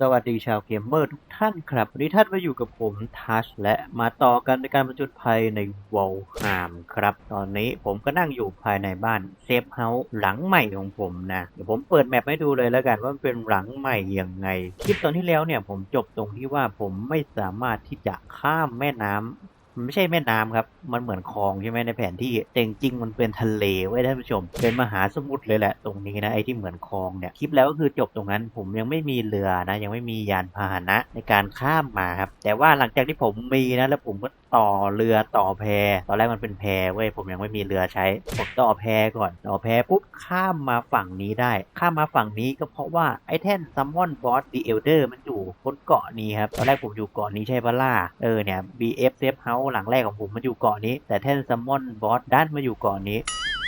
สวัสดีชาวเกมเมอร์ทุกท่านครับวันนี้ท่านมาอยู่กับผมทัชและมาต่อกันในการประจุภัยในวอลฮามครับ ตอนนี้ผมก็นั่งอยู่ภายในบ้านเซฟเฮาส์หลังใหม่ของผมนะ เดี๋ยวผมเปิดแมปให้ดูเลยแล้วกันว่ามันเป็นหลังใหม่ยังไง คลิปตอนที่แล้วเนี่ยผมจบตรงที่ว่าผมไม่สามารถที่จะข้ามแม่น้ำ มันไม่ใช่แม่น้ำครับ มันเหมือนคลองใช่ไหมในแผนที่แต่จริงมันเป็นทะเลไว้ยท่านผู้ชม เป็นมหาสมุทรเลยแหละตรงนี้นะไอ้ที่เหมือนคลองเนี่ยคลิปแล้วก็คือจบตรงนั้น ผมยังไม่มีเรือนะ ยังไม่มียานพาหนะในการข้ามมาครับแต่ว่าหลังจากที่ผมมีนะแล้วผมก็ ต่อเรือต่อแพตอนแรกมันเป็นแพเว้ยผมยังไม่มีเรือใช้ ผมต่อแพก่อน ต่อแพปุ๊บข้ามมาฝั่งนี้ได้ ข้ามมาฝั่งนี้ก็เพราะว่าไอ้แท่นซัมมอนบอสดีเอลเดอร์มันอยู่บนเกาะนี้ครับตอนแรกผมอยู่เกาะนี้ใช่ปะล่ะเออเนี่ย BF Safe House หลังแรกของผมมันอยู่เกาะนี้ แต่แท่นซัมมอนบอสด้านมาอยู่เกาะนี้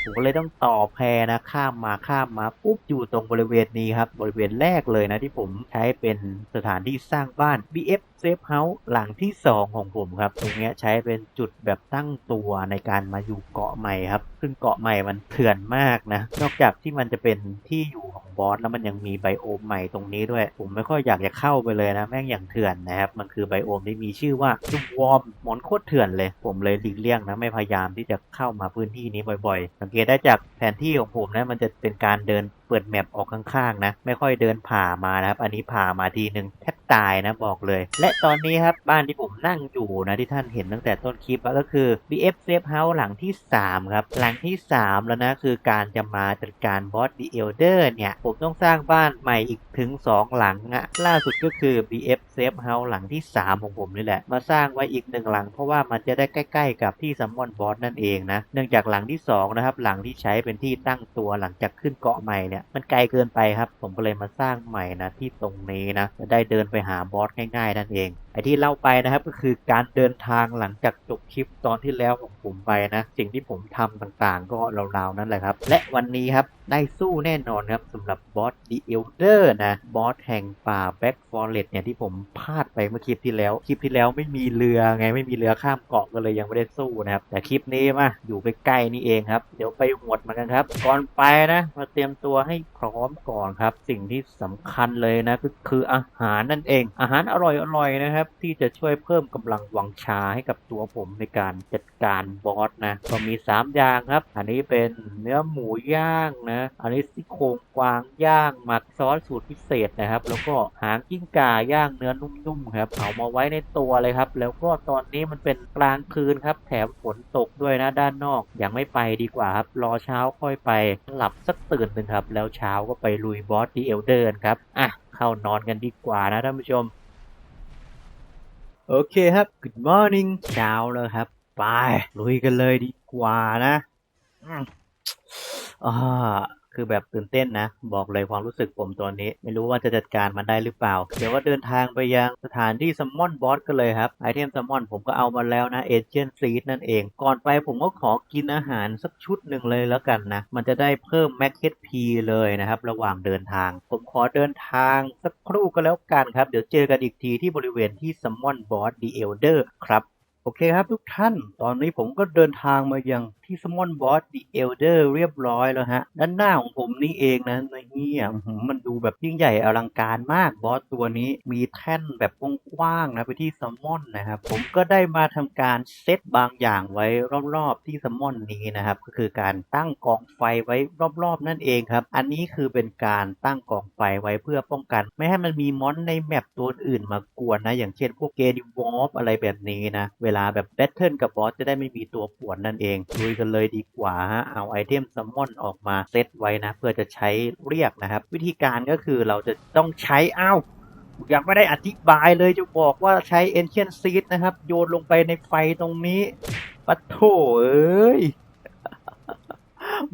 ผมก็เลยต้องต่อแพนะข้ามมาข้ามมาปุ๊บอยู่ตรงบริเวณนี้ครับ บริเวณแรกเลยนะที่ผมใช้เป็นสถานที่สร้างบ้าน BF Safe House หลังที่ 2 ของผมครับ ตรงเนี้ยใช้เป็นจุดแบบตั้งตัวในการมาอยู่เกาะใหม่ครับ ซึ่งเกาะใหม่มันเถื่อนมากนะ นอกจากที่มันจะเป็นที่อยู่ของบอสแล้วมันยังมีไบโอมใหม่ตรงนี้ด้วย ผมไม่ค่อยอยากจะเข้าไปเลยนะ แม่งอย่างเถื่อนนะครับ มันคือไบโอมที่มีชื่อว่าจุวอมหมอนโคตรเถื่อนเลย ผมเลยหลีกเลี่ยงนะไม่พยายามที่จะเข้ามาพื้นที่นี้บ่อย ๆ สังเกตได้จากแผนที่ของผมนะมันจะเป็นการเดิน เปิดแมปออกข้างๆนะ ไม่ค่อยเดินผ่ามานะครับ อันนี้ผ่ามาทีหนึ่งแทบตายนะบอกเลย และตอนนี้ครับบ้านที่ผมนั่งอยู่นะที่ท่านเห็นตั้งแต่ต้นคลิปก็คือ BF Safe House หลังที่ 3 ครับ หลังที่ 3 แล้วนะคือการจะมาจัดการบอส The Elder เนี่ย ผมต้องสร้างบ้านใหม่อีกถึง 2 หลังอะล่าสุดก็คือ BF Safe House หลังที่ 3 ของผมนี่แหละ มาสร้างไว้อีกหนึ่งหลัง เพราะว่ามันจะได้ใกล้ ๆ กับที่ซัมมอนบอสนั่นเองนะเนื่องจากหลังที่2นะครับหลังที่ใช้เป็นที่ตั้งตัวหลังจากขึ้นเกาะใหม่เนี่ยมันไกลเกินไปครับ ผมก็เลยมาสร้างใหม่นะที่ตรงนี้นะจะได้เดินไปหาบอสง่ายๆนั่นเองไอที่เล่าไปนะครับก็คือการเดินทางหลังจากจบคลิปตอนที่แล้วของผมไปนะ สิ่งที่ผมทำต่างๆ ก็ราวๆนั่นแหละครับ และวันนี้ครับ ได้สู้แน่นอนครับสำหรับบอส The Elder นะบอสแห่งป่า Back Forest เนี่ยที่ผมพลาดไปเมื่อคลิปที่แล้ว คลิปที่แล้วไม่มีเรือไงไม่มีเรือข้ามเกาะก็เลยยังไม่ได้สู้นะครับ แต่คลิปนี้มาอยู่ใกล้ๆนี่เองครับ เดี๋ยวไปหวดมากันครับ ก่อนไปนะมาเตรียมตัวให้พร้อมก่อนครับ สิ่งที่สำคัญเลยนะก็คืออาหารนั่นเอง อาหารอร่อยๆนะครับ ที่จะช่วยเพิ่มกำลังวังชาให้กับตัวผมในการจัดการบอสนะก็มี 3 อย่างครับ อันนี้เป็นเนื้อหมูย่างนะอันนี้ซี่โครงกวางย่างหมักซอสสูตรพิเศษนะครับ แล้วก็หางกิ้งก่าย่างเนื้อนุ่มๆครับเอามาไว้ในตัวเลยครับ แล้วก็ตอนนี้มันเป็นกลางคืนครับ แถมฝนตกด้วยนะด้านนอกยังไม่ไปดีกว่าครับ รอเช้าค่อยไปหลับสักตื่นหนึ่งครับ แล้วเช้าก็ไปลุยบอสดีเอลเดอร์ครับอะเข้านอนกันดีกว่านะท่านผู้ชมโอเคครับ Good morning เช้าแล้วครับ ไป ลุยกันเลยดีกว่านะ อ่าคือแบบตื่นเต้นนะ บอกเลยความรู้สึกผมตอนนี้ ไม่รู้ว่าจะจัดการมันได้หรือเปล่า เดี๋ยวว่าเดินทางไปยังสถานที่ซัมมอนบอสกันเลยครับ ไอเทมซัมมอนผมก็เอามาแล้วนะเอเจนซีดนั่นเอง ก่อนไปผมก็ขอกินอาหารสักชุดหนึ่งเลยแล้วกันนะ มันจะได้เพิ่มแม็กเ p เลยนะครับ ระหว่างเดินทาง ผมขอเดินทางสักครู่ก็แล้วกันครับ เดี๋ยวเจอกันอีกทีที่บริเวณที่ซัมมอนบอสดีเอลเดอร์ครับ โอเคครับทุกท่าน ตอนนี้ผมก็เดินทางมายัง ที่สมอนบอสดีเอลเดอร์เรียบร้อยแล้วฮะ ด้านหน้าของผมนี่เองนะนี่อะอื้อหือมันดูแบบยิ่งใหญ่อลังการมากบอสตัวนี้มีแท่นแบบกว้างๆนะไปที่ซัมมอนนะครับผมก็ได้มาทำการเซตบางอย่างไว้รอบๆที่ซัมมอนนี้นะครับ ก็คือการตั้งกองไฟไว้รอบๆ นั่นเองครับ อันนี้คือเป็นการตั้งกองไฟไว้เพื่อป้องกัน ไม่ให้มันมีมอนในแมปตัวอื่นมากวนนะ อย่างเช่นพวกเกดิวอฟอะไรแบบนี้นะ เวลาแบบแบทเทิลกับบอสจะได้ไม่มีตัวป่วนนั่นเองลุยกันเลยดีกว่าฮะเอาไอเทมซัมมอนออกมาเซตไว้นะ เพื่อจะใช้เรียกนะครับ วิธีการก็คือเราจะต้องใช้อ้าวยังไม่ได้อธิบายเลยจะบอกว่าใช้ Ancient Seed นะครับ โยนลงไปในไฟตรงนี้ปะโถเอ้ย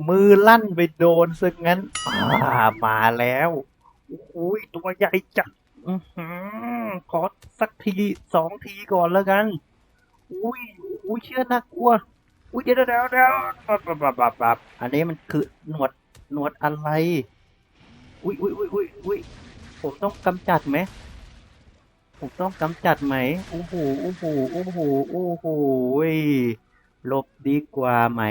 มือลั่นไปโดนซะงั้นอ่ามาแล้วอุ้ยตัวใหญ่จัดอื้อหือขอสักทีสองทีก่อนแล้วกัน อุ้ยอุ้ยเชื่อน่ากลัว อุ้ยเดี๋ยวเดี๋ยวเดี๋ยวปับปับปับปับปับอันนี้มันคือหนวดหนวดอะไร อุ้ยอุ้ยอุ้ยอุ้ยอุ้ยผมต้องกำจัดไหมผมต้องกำจัดไหมโอ้โหโอ้โหโอ้โหโอ้โหหลบดีกว่าไหม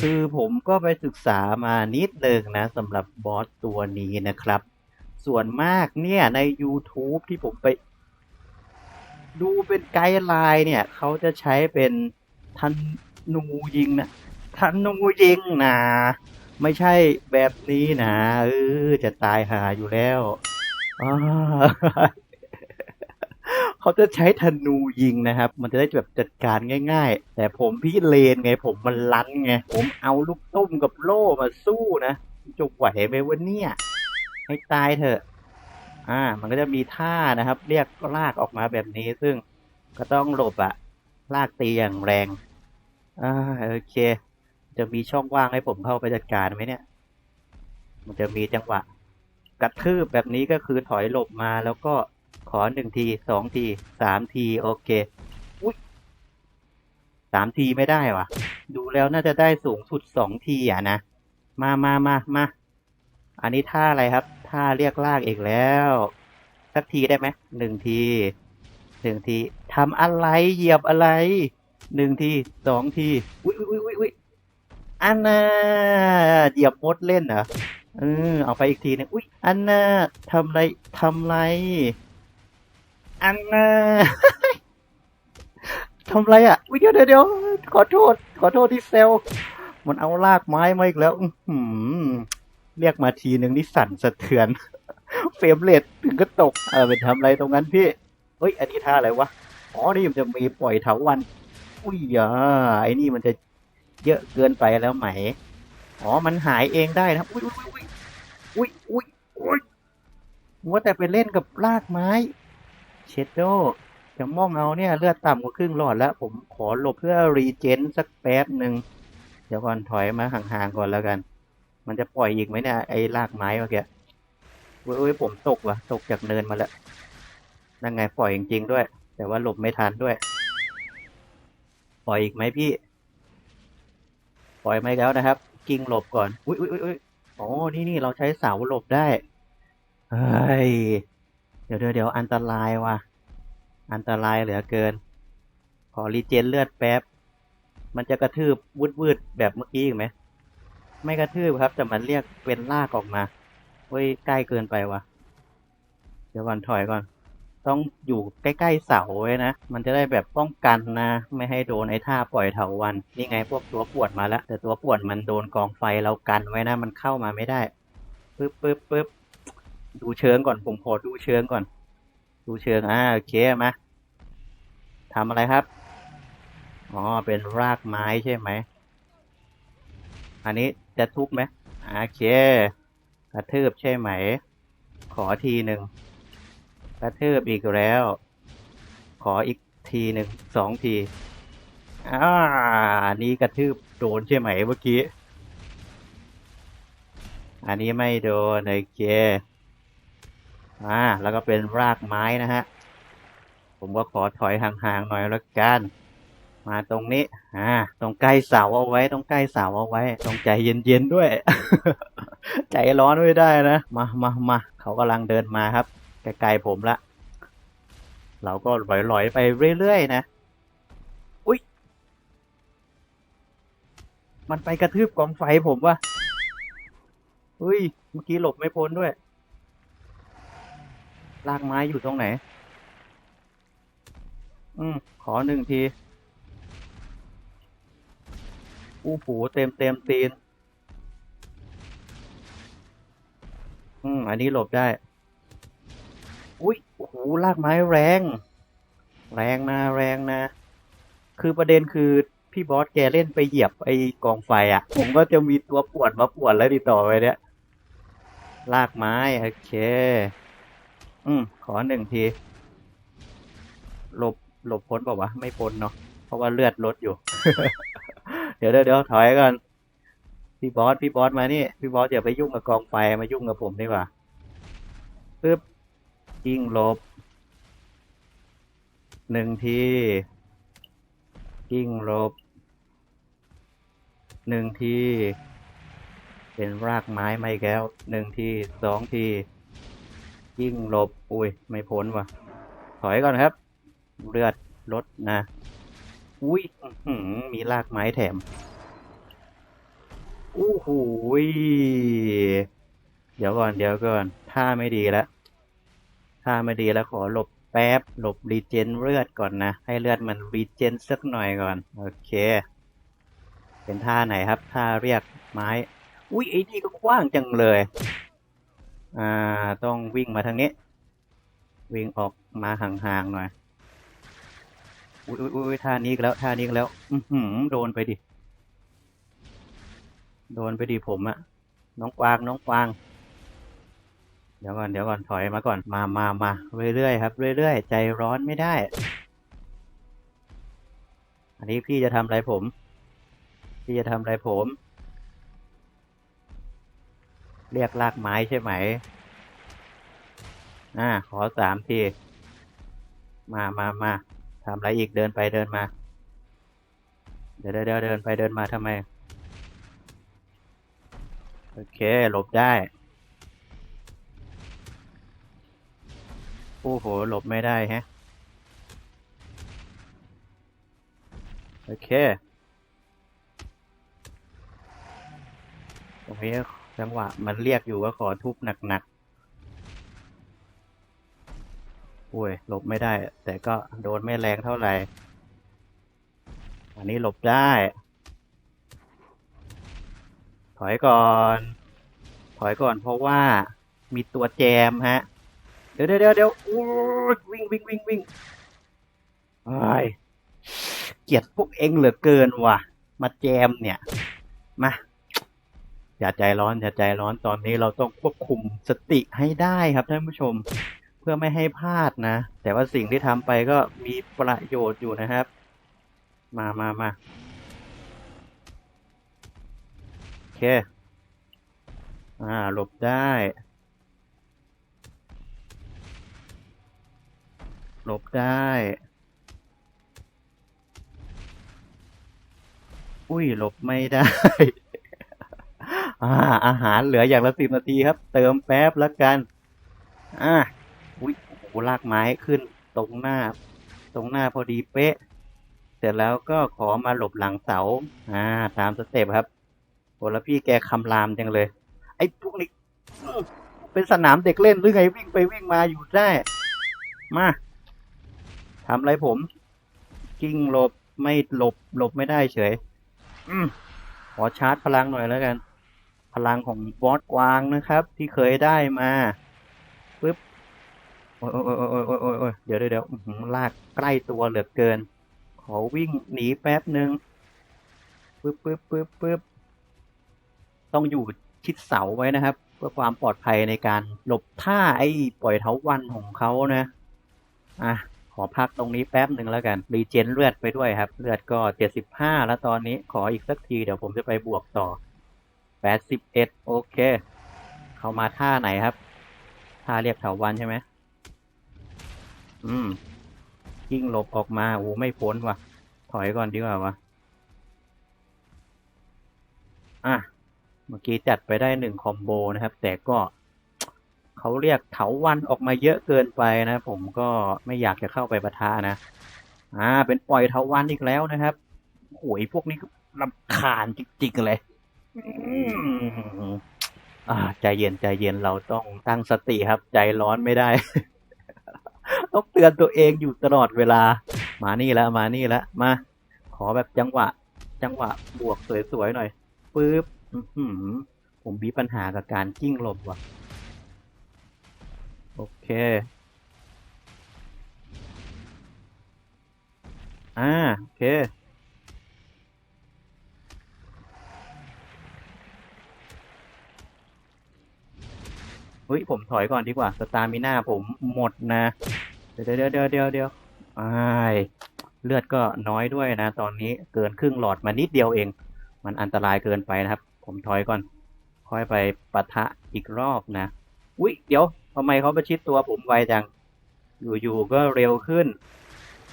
คือผมก็ไปศึกษามานิดนึงนะสำหรับบอสตัวนี้นะครับ ส่วนมากเนี่ยใน YouTube ที่ผมไป ดูเป็นไกด์ไลน์เนี่ย เขาจะใช้เป็นทัน นูยิงนะทันนูยิงนะไม่ใช่แบบนี้นะเออจะตายหาอยู่แล้วเขาจะใช้ธนูยิงนะครับ มันจะได้แบบจัดการง่าย ๆ แต่ผมพี่เลนไง ผมมันลันไง ผมเอาลูกตุ้มกับโล่มาสู้นะจะไหวไหมวะเนี่ย ให้ตายเถอะ อ่า มันก็จะมีท่านะครับ เรียกลากออกมาแบบนี้ซึ่งก็ต้องหลบอะลากตีอย่างแรง อ่าโอเค จะมีช่องว่างให้ผมเข้าไปจัดการไหมเนี่ย มันจะมีจังหวะ กระทืบแบบนี้ก็คือถอยหลบมาแล้วก็ขอหนึ่งทีสองทีสามทีโอเคอุ้ยสามทีไม่ได้วะดูแล้วน่าจะได้สูงสุดสองทีอะนะ มามามามาอันนี้ท่าอะไรครับ ท่าเรียกลากอีกแล้ว สักทีได้ไหมหนึ่งทีหนึ่งทีทำอะไรเหยียบอะไร หนึ่งทีสองทีอุ้ยอุ้ยอุ้ยอุ้ยอันน่ะเหยียบมดเล่นเหรอเออเอาไปอีกทีหนึงอุ้ยอันน่ะทำไรทำไร อันน่ะทำไรอะอุ้ยเดี๋ยวเดี๋ยวเดี๋ยวขอโทษ ขอโทษที่เซลมันเอาลากไม้มาอีกแล้วอื้อหือเรียกมาทีหนึ่งนี่สั่นสะเทือน เฟรมเรทถึงก็ตก เออเป็นทำไรตรงนั้นพี่เฮ้ย อันนี้ท่าอะไรวะ อ๋อ นี่มันจะมีปล่อยเถาวัน อุ้ยอ่าไอ้นี่มันจะเยอะเกินไปแล้วไหม อ๋อ มันหายเองได้นะอุ้ยอุ้ยอุ้ยอุ้ยอุ้ยมัวแต่ไปเล่นกับลากไม้ เชดโดจะมองเอาเนี่ยเลือดต่ำกว่าครึ่งหลอดแล้ว ผมขอหลบเพื่อรีเจนสักแป๊บหนึ่งเดี๋ยวก่อนถอยมาห่างๆก่อนแล้วกัน มันจะปล่อยอีกไหมเนี่ยไอ้ลากไม้เมื่อกี้เว้ยเว้ยผมตกว่ะ ตกจากเนินมาแล้วนั่นไงปล่อยจริงๆด้วย แต่ว่าหลบไม่ทันด้วย ปล่อยอีกไหมพี่ ปล่อยไม่แล้วนะครับ กิ้งหลบก่อนอุ้ยอุ้ยอุ้ยอุ้ยอ๋อ นี่นี่เราใช้เสาหลบได้ เฮ้ย เดี๋ยวเดี๋ยวเดี๋ยวอันตรายว่ะ อันตรายเหลือเกิน ขอรีเจนเลือดแป๊บ มันจะกระทืบวืดวืดแบบเมื่อกี้อีกไหม ไม่กระทืบครับ แต่มันเรียกเป็นลากออกมาเฮ้ยใกล้เกินไปว่ะ เดี๋ยวก่อนถอยก่อน ต้องอยู่ใกล้ๆเสาไว้นะ มันจะได้แบบป้องกันนะ ไม่ให้โดนไอ้ท่าปล่อยเถาวันนี่ไงพวกตัวปวดมาแล้ว แต่ตัวปวดมันโดนกองไฟเรากันไว้นะ มันเข้ามาไม่ได้ปึ๊บปึ๊บปึ๊บดูเชิงก่อนผมขอดูเชิงก่อน ดูเชิงอ่าโอเคมาทำอะไรครับอ๋อเป็นรากไม้ใช่ไหม อันนี้จะทุบไหมโอเคกระทืบใช่ไหม ขอทีหนึ่ง กระทืบอีกแล้ว ขออีกทีหนึ่งสองทีอ่าอันนี้กระทืบโดนใช่ไหมเมื่อกี้ อันนี้ไม่โดนโอเคอ่าแล้วก็เป็นรากไม้นะฮะ ผมก็ขอถอยห่างๆหน่อยละกัน มาตรงนี้อ่าตรงใกล้เสาเอาไว้ตรงใกล้เสาเอาไว้ ตรงใจเย็นๆด้วย ใจร้อนไม่ได้นะ มามามาเขากำลังเดินมาครับ ไกลๆผมละ เราก็ลอยๆไปเรื่อยๆนะ อุ๊ยมันไปกระทืบกองไฟผมว่ะอุ้ย เมื่อกี้หลบไม่พ้นด้วย ลากไม้อยู่ตรงไหน อืม ขอหนึ่งที อู้หูเต็มเต็มตีน อืม อันนี้หลบได้ อุ้ยโอ้โหลากไม้แรง แรงนะแรงนะ คือประเด็นคือพี่บอสแกเล่นไปเหยียบไอ้กองไฟอะ่ะ ผมก็จะมีตัวปวดมาปวดแล้วดีต่อไปเนี่ยลากไม้ โอเค อืม ขอหนึ่งที หลบหลบพ้นเปล่าวะไม่พ้นเนาะเพราะว่าเลือดลดอยู่เดี๋ยวเดี๋ยวเดี๋ยวถอยก่อนพี่บอสพี่บอสมานี่ พี่บอสอย่าไปยุ่งกับกองไฟมายุ่งกับผมดีกว่าปึ๊บ ยิงลบหนึ่งทียิงลบหนึ่งที เป็นรากไม้ไม่แก้วหนึ่งทีสองทียิงลบ อุ้ย ไม่พ้นว่ะ ถอยก่อนครับ เลือดลดนะ อุ้ยมีรากไม้แถมอู้หูยเดี๋ยวก่อน เดี๋ยวก่อน ท่าไม่ดีแล้ว ท่าไม่ดีแล้วขอหลบแป๊บ หลบรีเจนเลือดก่อนนะ ให้เลือดมันรีเจนสักหน่อยก่อน โอเค เป็นท่าไหนครับ ท่าเรียกไม้ อุ้ยไอ้นี่ก็กว้างจังเลย อ่า ต้องวิ่งมาทางนี้ วิ่งออกมาห่างๆหน่อย อุ้ยอุ้ยท่านี้แล้ว ท่านี้แล้ว อือหือโดนไปดิ โดนไปดิผมอะน้องกวาง น้องกวาง เดี๋ยวก่อนเดี๋ยวก่อนถอยมาก่อนมามามาเรื่อยๆครับเรื่อยๆใจร้อนไม่ได้ อันนี้พี่จะทำอะไรผม พี่จะทำอะไรผม เรียกลากไม้ใช่ไหมอ่าขอสามทีมามามาทำอะไรอีกเดินไปเดินมา เดี๋ยวเดี๋ยวเดี๋ยวเดินไปเดินมาทำไม โอเคหลบได้ โอ้โห หลบไม่ได้ฮะ โอเคตรงนี้จังหวะ มันเรียกอยู่ว่าขอทุบหนักๆโอ้ย หลบไม่ได้ แต่ก็โดนไม่แรงเท่าไหร่ อันนี้หลบได้ ถอยก่อน ถอยก่อนเพราะว่ามีตัวแจมฮะ เดี๋ยวเดี๋ยวเดี๋ยวเดี๋ยวอู้ยวิ่งวิ่งวิ่งวิ่งไอ้เกลียดพวกเองเหลือเกินว่ะ มาแจมเนี่ย มา อย่าใจร้อนอย่าใจร้อนตอนนี้เราต้องควบคุมสติให้ได้ครับท่านผู้ชม เพื่อไม่ให้พลาดนะ แต่ว่าสิ่งที่ทำไปก็มีประโยชน์อยู่นะครับ มามามาโอเค อ่าหลบได้ หลบได้ อุ้ยหลบไม่ได้อ่าอาหารเหลืออย่างละสิบนาทีครับ เติมแป๊บแล้วกัน อ่าอุ้ยโอ้โหลากไม้ขึ้นตรงหน้า ตรงหน้าพอดีเป๊ะ เสร็จแล้วก็ขอมาหลบหลังเสา อ่า ตามสเต็ปครับโอ้แล้วพี่แกคำรามจังเลย ไอ้พวกนี้เป็นสนามเด็กเล่นหรือไงวิ่งไปวิ่งมาอยู่ได้ มา ทำอะไรผม กิ้งหลบไม่หลบหลบไม่ได้เฉย อืมขอชาร์จพลังหน่อยแล้วกัน พลังของบอสกวางนะครับ ที่เคยได้มาปึ๊บโอ้ยโอ้ยโอ้ยโอ้ยโอ้ยโอ้ยเดี๋ยวเดี๋ยวลากใกล้ตัวเหลือเกิน ขอวิ่งหนีแป๊บหนึ่งปึ๊บปึ๊บปึ๊บปึ๊บต้องอยู่ชิดเสาไว้นะครับ เพื่อความปลอดภัยในการหลบท่าไอ้ปล่อยเถาวันของเขานะ อะ ขอพักตรงนี้แป๊บหนึ่งแล้วกัน รีเจนเลือดไปด้วยครับ เลือดก็เจ็ดสิบห้าแล้วตอนนี้ขออีกสักทีเดี๋ยวผมจะไปบวกต่อแปดสิบเอ็ดโอเค เข้ามาท่าไหนครับ ท่าเรียกเถาวันใช่ไหมอืมยิ่งหลบออกมาโอ้ไม่พ้นว่ะ ถอยก่อนดีกว่าวะอะ เมื่อกี้จัดไปได้หนึ่งคอมโบนะครับ แต่ก็ เขาเรียกเถาวันออกมาเยอะเกินไปนะ ผมก็ไม่อยากจะเข้าไปปะทะนะ อ่า เป็นปล่อยเถาวันอีกแล้วนะครับโอ้ยพวกนี้ลำคาญจริงๆเลยอ่า ใจเย็นใจเย็นเราต้องตั้งสติครับ ใจร้อนไม่ได้ ต้องเตือนตัวเองอยู่ตลอดเวลา มานี่แล้วมานี่แล้วมา ขอแบบจังหวะ จังหวะบวกสวยๆหน่อยปึ๊บผมมีปัญหากับการกิ้งหลบว่ะ โอเค อ่า โอเค เฮ้ย ผมถอยก่อนดีกว่า สตามิน่าผมหมดนะ เดี๋ยวเดี๋ยวเดี๋ยวเดี๋ยวเดี๋ยวอ้ายเลือดก็น้อยด้วยนะ ตอนนี้เกินครึ่งหลอดมานิดเดียวเอง มันอันตรายเกินไปนะครับ ผมถอยก่อน ค่อยไปปะทะอีกรอบนะ อุ๊ยเดี๋ยว ทำไมเขาประชิดตัวผมไวจัง อยู่ๆก็เร็วขึ้น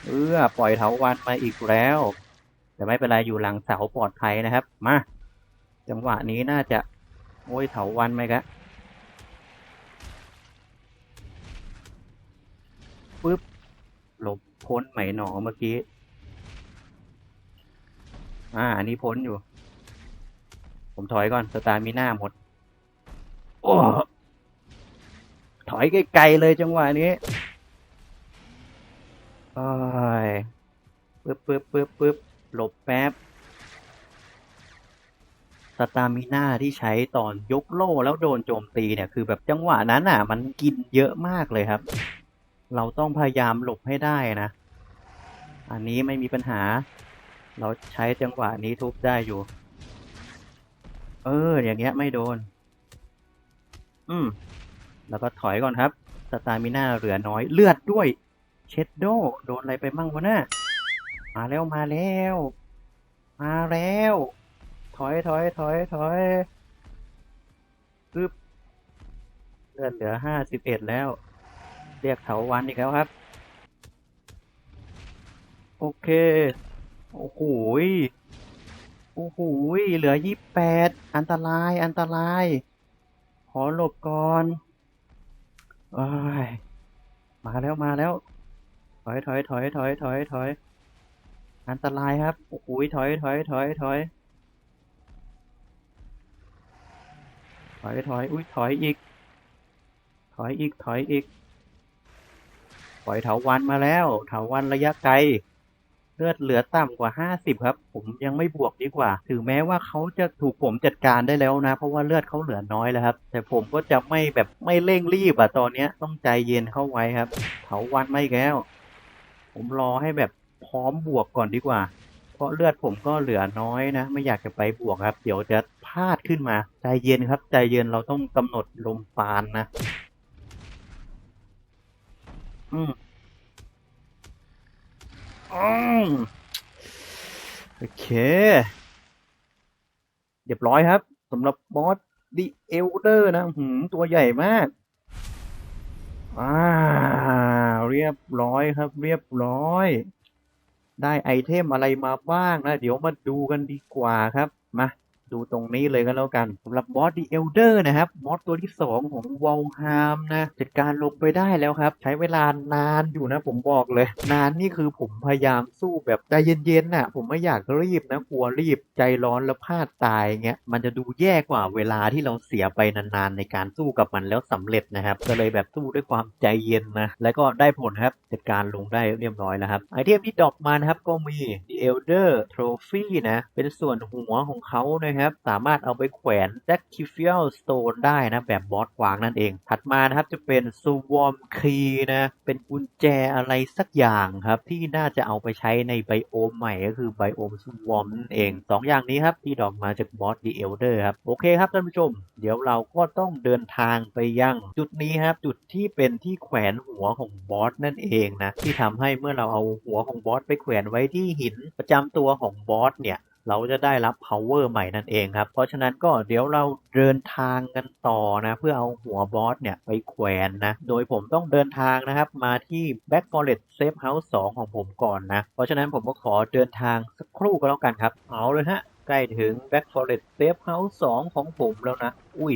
เออปล่อยเถาวันมาอีกแล้ว แต่ไม่เป็นไรอยู่หลังเสาปลอดภัยนะครับ มา จังหวะนี้น่าจะ โอ้ยเถาวันไหมกะปึ๊บหลบพ้นไหมหนอเมื่อกี้ อ่า อันนี้พ้นอยู่ ผมถอยก่อน สตาร์มิน่าหมด โอ้ ถอยไกลๆเลยจังหวะนี้โอ้ยปึ๊บปึ๊บปึ๊บปึ๊บหลบแป๊บสตามิน่าที่ใช้ตอนยกโล่แล้วโดนโจมตีเนี่ยคือแบบจังหวะนั้นอะ มันกินเยอะมากเลยครับ เราต้องพยายามหลบให้ได้นะ อันนี้ไม่มีปัญหา เราใช้จังหวะนี้ทุบได้อยู่ เออ อย่างเงี้ยไม่โดน อืม แล้วก็ถอยก่อนครับสตามิน่าเหลือน้อยเลือดด้วย เชดโดโดนอะไรไปมั่งวะน่ะมาแล้วมาแล้ว มาแล้ว ถอยถอยถอยถอยปึ๊บเลือดเหลือห้าสิบเอ็ดแล้ว เรียกเถาวันอีกแล้วครับ โอเค โอ้โหยโอ้โหเหลือยี่แปดอันตรายอันตราย ขอหลบก่อน อ้ยมาแล้วมาแล้ว ถอยถอยถอยถอยถอยถอยอันตรายครับโอ้โหยถอยถอยถอยถอยถอยถอยอุ้ยถอยอีก ถอยอีกถอยอีกปล่อยเถาวันมาแล้ว เถาวันระยะไกล เลือดเหลือต่ำกว่าห้าสิบครับ ผมยังไม่บวกดีกว่า ถึงแม้ว่าเขาจะถูกผมจัดการได้แล้วนะ เพราะว่าเลือดเขาเหลือน้อยแล้วครับ แต่ผมก็จะไม่แบบไม่เร่งรีบอะตอนเนี้ยต้องใจเย็นเข้าไว้ครับเถาวันไม่แล้ว ผมรอให้แบบพร้อมบวกก่อนดีกว่า เพราะเลือดผมก็เหลือน้อยนะ ไม่อยากจะไปบวกครับ เดี๋ยวจะพลาดขึ้นมา ใจเย็นครับ ใจเย็นเราต้องกำหนดลมปานนะ อืมอืม โอเค เรียบร้อยครับสำหรับบอสดิเอลเดอร์นะหืมตัวใหญ่มากอ่าเรียบร้อยครับ เรียบร้อย ได้ไอเทมอะไรมาบ้างนะ เดี๋ยวมาดูกันดีกว่าครับ มา ดูตรงนี้เลยก็แล้วกันสำหรับบอสดีเอลเดอร์นะครับบอสตัวที่สองของวอลฮามนะจัดการลงไปได้แล้วครับ ใช้เวลานานอยู่นะผมบอกเลย นานนี่คือผมพยายามสู้แบบใจเย็นๆน่ะ ผมไม่อยากรีบนะกลัวรีบใจร้อนแล้วพลาดตายเงี้ยมันจะดูแย่กว่าเวลาที่เราเสียไปนานๆ ในการสู้กับมันแล้วสำเร็จนะครับ ก็เลยแบบสู้ด้วยความใจเย็นนะแล้วก็ได้ผลครับจัดการลงได้เรียบร้อยแล้วครับไอเทมที่ดรอปมานะครับก็มี The Elder Trophy นะเป็นส่วนหัวของเขานะครับสามารถเอาไปแขวน Sacrificial Stone ได้นะ แบบบอสกวางนั่นเอง ถัดมานะครับจะเป็น Swarm Key นะ เป็นกุญแจอะไรสักอย่างครับ ที่น่าจะเอาไปใช้ในไบโอมใหม่ก็คือไบโอม Swarm นั่นเองสองอย่างนี้ครับ ที่ดอปมาจากบอส The Elder ครับ โอเคครับท่านผู้ชม เดี๋ยวเราก็ต้องเดินทางไปยัง จุดนี้ครับ จุดที่เป็นที่แขวนหัวของบอสนั่นเองนะที่ทำให้เมื่อเราเอาหัวของบอสไปแขวนไว้ที่หินประจำตัวของบอสเนี่ย เราจะได้รับ power ใหม่นั่นเองครับ เพราะฉะนั้นก็เดี๋ยวเราเดินทางกันต่อนะ เพื่อเอาหัวบอสเนี่ยไปแขวนนะ โดยผมต้องเดินทางนะครับ มาที่ Back Forest Safe House 2 ของผมก่อนนะ เพราะฉะนั้นผมก็ขอเดินทางสักครู่ก็แล้วกันครับ เอาเลยฮะ ใกล้ถึง Back Forest Safe House 2 ของผมแล้วนะ อุ้ย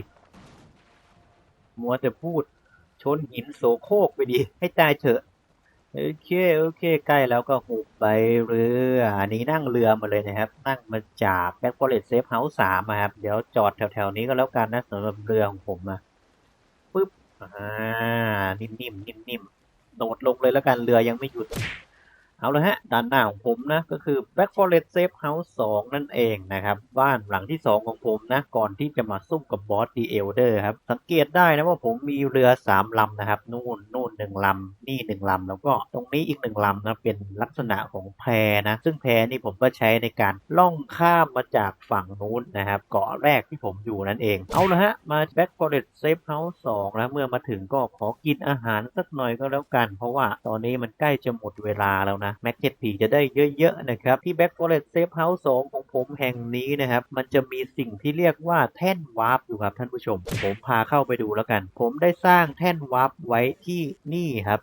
มัวแต่พูด ชนหินโสโครกไปดี ให้ตายเถอะ โอเค โอเค ใกล้แล้วก็หุบไปเรือ อันนี้นั่งเรือมาเลยนะครับ นั่งมาจากแบ็คฟอเรสเซฟเฮาส์สามครับ เดี๋ยวจอดแถวๆนี้ก็แล้วกันนะสำหรับเรือของผมนะปึ๊บ อ่า นิ่มๆ นิ่มๆ โดดลงเลยแล้วกัน เรือยังไม่หยุด เอาลยฮะด้านหน้าของผมนะก็คือ Black Forest Safe House 2 นั่นเองนะครับ บ้านหลังที่ 2 ของผมนะ ก่อนที่จะมาสู้กับบอส The Elder ครับ สังเกตได้นะว่าผมมีเรือ 3 ลำนะครับ นู่นนู่นหนึ่งลำ นี่หนึ่งลำ แล้วก็ตรงนี้อีกหนึ่งลำนะ เป็นลักษณะของแพนะ ซึ่งแพนี่ผมก็ใช้ในการล่องข้ามมาจากฝั่งนู้นนะครับ เกาะแรกที่ผมอยู่นั่นเอง เอาละฮะ มา Black Forest Safe House 2 แล้วเมื่อมาถึงก็ขอกินอาหารสักหน่อยก็แล้วกัน เพราะว่าตอนนี้มันใกล้จะหมดเวลาแล้วนะแม็กเก็ตผีจะได้เยอะๆนะครับ ที่ Back Forest Safe House 2 ของผมแห่งนี้นะครับ มันจะมีสิ่งที่เรียกว่าแท่นวาร์ปอยู่ครับท่านผู้ชม ผมพาเข้าไปดูแล้วกัน ผมได้สร้างแท่นวาร์ปไว้ที่นี่ครับ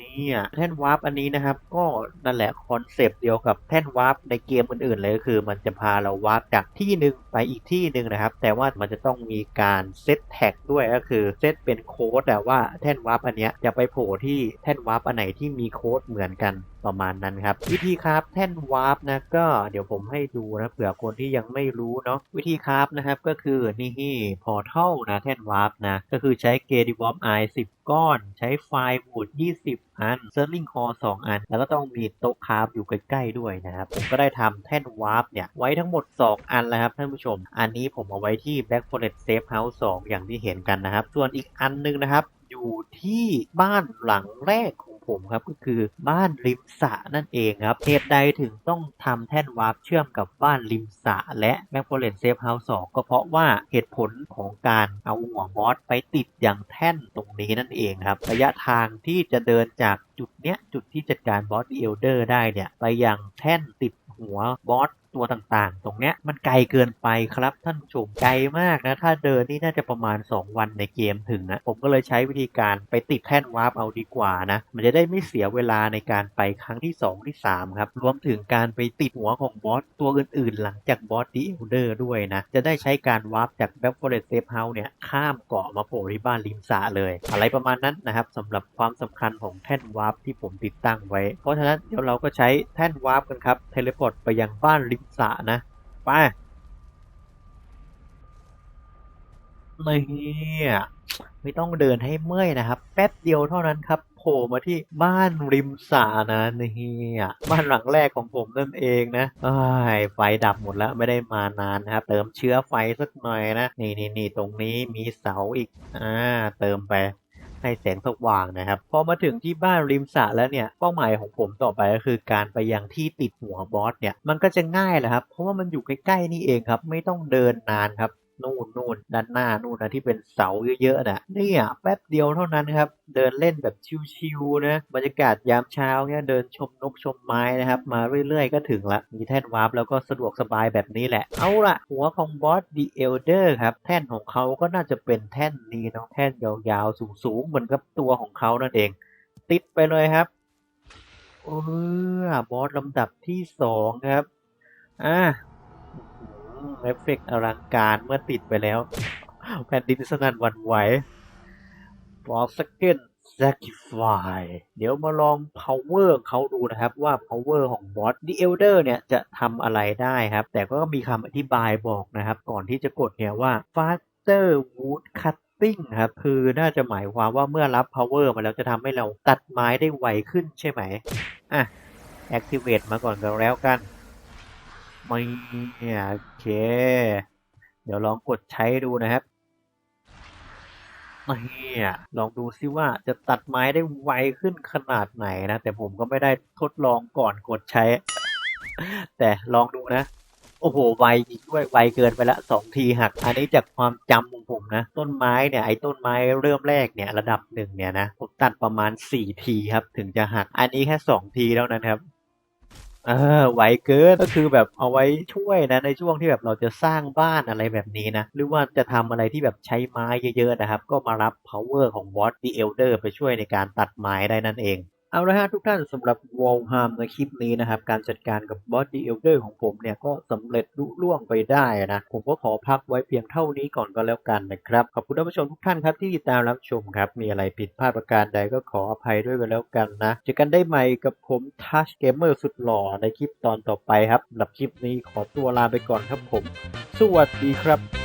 นี่อะแท่นวาร์ปอันนี้นะครับ ก็นั่นแหละคอนเซปต์เดียวกับแท่นวาร์ปในเกมอื่นๆเลยก็คือ มันจะพาเราวาร์ปจากที่หนึ่งไปอีกที่หนึ่งนะครับ แต่ว่ามันจะต้องมีการเซตแท็กด้วยก็คือเซตเป็นโค้ดแต่ว่าแท่นวาร์ปอันเนี้ยจะไปโผล่ที่แท่นวาร์ปอันไหนที่มีโค้ดเหมือนกัน ประมาณนั้นครับ วิธีคราฟแท่นวาร์ปนะก็เดี๋ยวผมให้ดูนะเผื่อคนที่ยังไม่รู้เนาะวิธีคราฟนะครับก็คือนี่พอเท่านะแท่นวาร์ปนะก็คือใช้เกดิวอฟไอสิบก้อน ใช้ไฟล์บูด20 อันเซอร์ลิงคอ2อัน แล้วก็ต้องมีโต๊ะคราฟอยู่ใกล้ๆด้วยนะครับ ผมก็ได้ทำแท่นวาร์ปเนี่ย ไว้ทั้งหมด 2 อันแล้วครับท่านผู้ชม อันนี้ผมเอาไว้ที่ Black Forest Safe House 2 อย่างที่เห็นกันนะครับ ส่วนอีกอันนึงนะครับ อยู่ที่บ้านหลังแรกของ ผมครับก็คือบ้านริมสระนั่นเองครับเหตุใดถึงต้องทำแท่นวาร์ปเชื่อมกับบ้านริมสระและแม c โ o เลนเซฟเฮาส์2ก็เพราะว่าเหตุผลของการเอาหัวบอสไปติดอย่างแท่นตรงนี้นั่นเองครับ ระยะทางที่จะเดินจากจุดเนี้ยจุดที่จัดการบอสเอลเดอร์ได้เนี่ยไปยังแท่นติดหัวบอส ตัวต่างๆ ตรงเนี้ยมันไกลเกินไปครับท่านผู้ชมไกลมากนะถ้าเดินนี่น่าจะประมาณ 2 วันในเกมถึงนะผมก็เลยใช้วิธีการไปติดแท่นวาร์ปเอาดีกว่านะมันจะได้ไม่เสียเวลาในการไปครั้งที่ 2 ที่ 3 ครับ รวมถึงการไปติดหัวของบอสตัวอื่นๆ หลังจากบอสดีเอลเดอร์ด้วยนะ จะได้ใช้การวาร์ปจากแบ็คฟอเรสเซฟเฮาส์เนี่ยข้ามเกาะมาโผล่ที่บ้านริมสะเลย อะไรประมาณนั้นนะครับสำหรับความสำคัญของแท่นวาร์ปที่ผมติดตั้งไว้ เพราะฉะนั้นเดี๋ยวเราก็ใช้แท่นวาร์ปกันครับเทเลพอร์ตไปยังบ้านริมสระนะ ไปเนี่ยไม่ต้องเดินให้เมื่อยนะครับ แป๊บเดียวเท่านั้นครับโผล่มาที่บ้านริมสระนะเนี่ยบ้านหลังแรกของผมนั่นเองนะอ้ายไฟดับหมดแล้วไม่ได้มานานนะครับ เติมเชื้อไฟสักหน่อยนะ นี่นี่นี่ตรงนี้มีเสาอีกอ่าเติมไป ในแสงสว่างนะครับ พอมาถึงที่บ้านริมสระแล้วเนี่ยเป้าหมายของผมต่อไปก็คือการไปยังที่ติดหัวบอสเนี่ยมันก็จะง่ายแหละครับเพราะว่ามันอยู่ใกล้ๆนี่เองครับ ไม่ต้องเดินนานครับ นู่นนู่นด้านหน้านู่นนะที่เป็นเสาเยอะๆนะเนี่ยแป๊บเดียวเท่านั้นครับ เดินเล่นแบบชิวๆนะบรรยากาศยามเช้าเนี่ยเดินชมนกชมไม้นะครับ มาเรื่อยๆ ก็ถึงละมีแท่นวาร์ปแล้วก็สะดวกสบายแบบนี้แหละ เอาละหัวของบอสดีเอลเดอร์ครับแท่นของเขาก็น่าจะเป็นแท่นนี้เนาะแท่นยาวๆสูงๆเหมือนกับตัวของเขานั่นเอง ติดไปเลยครับเออบอสลำดับที่สองครับอ่า เอฟเฟกต์อลังการเมื่อติดไปแล้ว แผ่นดินสนั่นวันไหว for second sacrifice เดี๋ยวมาลอง power เขาดูนะครับว่า power ของบอส The Elder เนี่ยจะทำอะไรได้ครับ แต่ก็มีคำอธิบายบอกนะครับ ก่อนที่จะกดเนี่ยว่า faster wood cutting ครับ คือน่าจะหมายความว่าเมื่อรับ power มาแล้วจะทำให้เราตัดไม้ได้ไวขึ้นใช่ไหม อะ activate มาก่อนกันแล้วกันไม่เนี่ย เค เดี๋ยวลองกดใช้ดูนะครับเนี่ยลองดูซิว่าจะตัดไม้ได้ไวขึ้นขนาดไหนนะ แต่ผมก็ไม่ได้ทดลองก่อนกดใช้ แต่ลองดูนะ โอ้โห ไวจริงด้วย ไวเกินไปละสองทีหัก อันนี้จากความจำของผมนะ ต้นไม้เนี่ย ไอ้ต้นไม้เริ่มแรกเนี่ย ระดับหนึ่งเนี่ยนะ ผมตัดประมาณสี่ทีครับ ถึงจะหัก อันนี้แค่สองทีแล้วนะครับ เออไหวเกินก็คือแบบเอาไว้ช่วยนะในช่วงที่แบบเราจะสร้างบ้านอะไรแบบนี้นะ หรือว่าจะทำอะไรที่แบบใช้ไม้เยอะๆนะครับ ก็มารับ power ของ Boss the Elder ไปช่วยในการตัดไม้ได้นั่นเอง เอาละฮะทุกท่านสำหรับ w a l h a m ในคลิปนี้นะครับ การจัดการกับ Boss the Elder ของผมเนี่ย ก็สำเร็จลุล่วงไปได้นะ ผมก็ขอพักไว้เพียงเท่านี้ก่อนก็แล้วกันนะครับ ขอบคุณท่านผู้ชมทุกท่านครับที่ติดตามรับชมครับ มีอะไรผิดพลาดประการใดก็ขออภัยด้วยกันแล้วกันนะเจอกันได้ใหม่กับผม Touch Gamer สุดหล่อในคลิปตอนต่อไปครับสำหรับคลิปนี้ขอตัวลาไปก่อนครับผม สวัสดีครับ